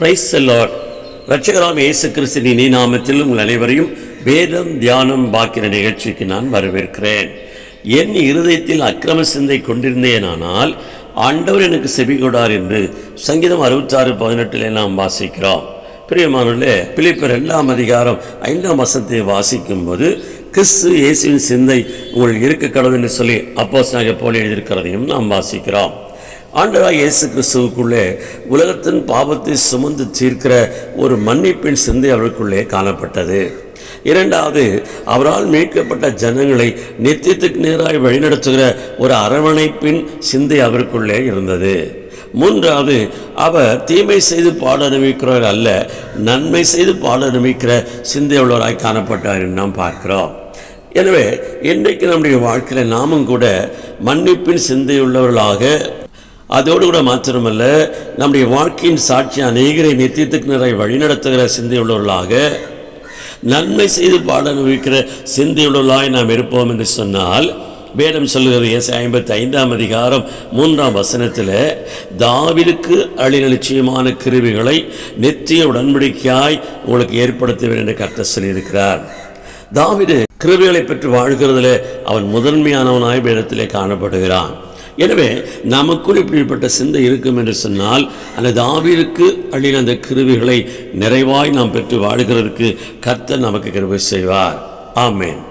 Price செல்லார் ரட்சகராம் இயேசு கிறிஸ்தின் இனி நாமத்தில் உங்கள் அனைவரையும் வேதம் தியானம் பாக்கிற நிகழ்ச்சிக்கு நான் வரவேற்கிறேன். என் இருதயத்தில் அக்கிரம சிந்தை கொண்டிருந்தேனானால் ஆண்டவர் எனக்கு செவி கொடார் என்று சங்கீதம் அறுபத்தாறு பதினெட்டில் நாம் வாசிக்கிறோம். பிரியமானே பிலிப்பர் ரெண்டாம் அதிகாரம் ஐந்தாம் வசத்தை வாசிக்கும்போது கிறிஸ்து இயேசுவின் சிந்தை உங்கள் இருக்க கடவுள் என்று சொல்லி அப்போஸ் போல எழுதியிருக்கிறதையும் நாம் வாசிக்கிறோம். ஆண்டவராக இயேசு கிறிஸ்துவுக்குள்ளே உலகத்தின் பாவத்தை சுமந்து தீர்க்கிற ஒரு மன்னிப்பின் சிந்தை அவருக்குள்ளே காணப்பட்டது. இரண்டாவது அவரால் மீட்கப்பட்ட ஜனங்களை நித்தியத்துக்கு நேராக வழிநடத்துகிற ஒரு அரவணைப்பின் சிந்தை அவருக்குள்ளே இருந்தது. மூன்றாவது அவர் தீமை செய்து பாட அனுபவிக்கிறவர் அல்ல நன்மை செய்து பாட அனுபவிக்கிற சிந்தை உள்ளவராய் காணப்பட்டார் என்று நாம் பார்க்கிறோம். எனவே இன்றைக்கு நம்முடைய வாழ்க்கையில் நாமும் கூட மன்னிப்பின் சிந்தையுள்ளவர்களாக அதோடு கூட மாத்திரமல்ல நம்முடைய வாழ்க்கையின் சாட்சி அநேகரை நித்தியத்துக்கு நிறைய வழிநடத்துகிற சிந்தையுள்ளவர்களாக நன்மை செய்து பாட அனுபவிக்கிற சிந்தையுள்ளவர்களாய் நாம் இருப்போம் என்று சொன்னால் வேதம் சொல்லுகிறது ஏசை ஐம்பத்தி ஐந்தாம் அதிகாரம் மூன்றாம் வசனத்தில் தாவிலுக்கு அழின நிச்சயமான கிருவிகளை நித்திய உடன்படிக்கையாய் உங்களுக்கு ஏற்படுத்துவேன் என்று கர்த்தர் சொல்லியிருக்கிறார். தாவிடு கிருவிகளை பெற்று வாழ்கிறதுல அவன் முதன்மையானவனாய் வேதத்திலே காணப்படுகிறான். எனவே நமக்குள் இப்படிப்பட்ட சிந்தை இருக்கும் என்று சொன்னால் அந்த தாவிற்கு அழின அந்த கிருவிகளை நிறைவாய் நாம் பெற்று வாடுகிறதற்கு கர்த்தர் நமக்கு கிருவை செய்வார். ஆமேன்.